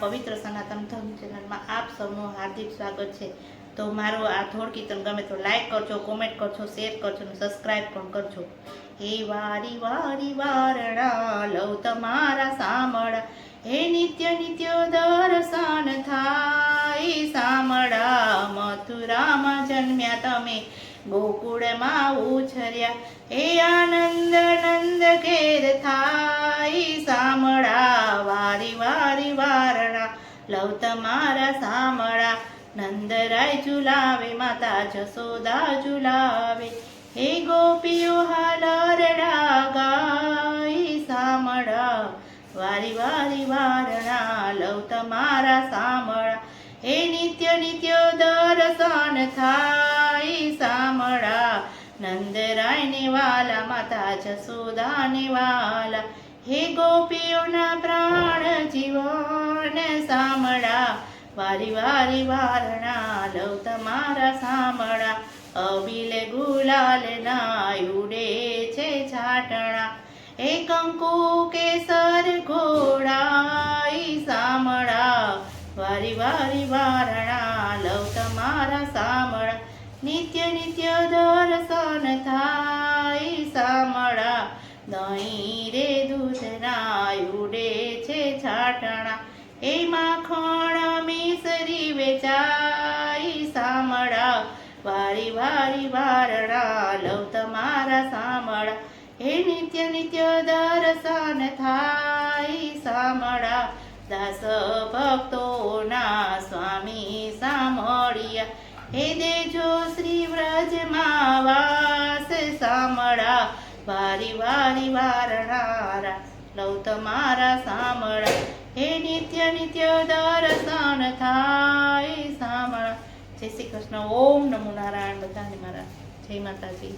પવિત્ર સનાતન ધર્મ ચેનલમાં આપ સૌનું હાર્દિક સ્વાગત છે. તો મારું આ થોડ કીર્તન ગમે તો લાઈક કરજો કોમેન્ટ કરજો શેર કરજો અને સબસ્ક્રાઈબ પણ કરજો. હે વારી વારી વારણા, લવ તમારા સામળા. હે નિત્ય નિત્ય દર્શન થાય, સામળા, મથુરામાં જન્મ્યા તમે. ગોકુળમાં ઉછર્યા, હે આનંદ નંદ ઘેર થાય. વારણા લવ તમારા સામળા નંદરાય ઝુલાવે, માતા જસોદા ઝુલાવે. હે ગોપીઓ હાલરડા ગાઈ સામળા વારી વારી વારણા, લવ તમારા સામળા હે નિત્ય નિત્ય દર્શન થાય સામળા નંદરાયને વાલા માતા જસોદાને વાલા હે ગોપીઓના પ્રાણ જીવન સામળા વારી વારી વારણા, લવ તમારા સામળા અબિલ ગુલાલ ના ઉડે છે છાટણા. એ કંકુ કેસર ઘોડાઈ સામળા વારી વારી વારણા, લવ તમારા સામળા નિત્ય નિત્ય દર્શન થાય સામળા દહીં રે દૂધના ઉડે છે છાટણા. એ માખણ મિસરી વેચાઈ સામળા વારી વારી વારણા લવ તમારા સામળા હે નિત્ય નિત્ય દર્શન થાય સામળા દાસ ભક્તોના સ્વામી સામળિયા હે દેજો શ્રી વ્રજમાં વાસ સામળા વારી વારી વારણારા લવ તમારા સામળા હે નિત્ય દર્શન થાય સામળા જય શ્રી કૃષ્ણ ઓમ નમો નારાયણ બધાને મારા જય માતાજી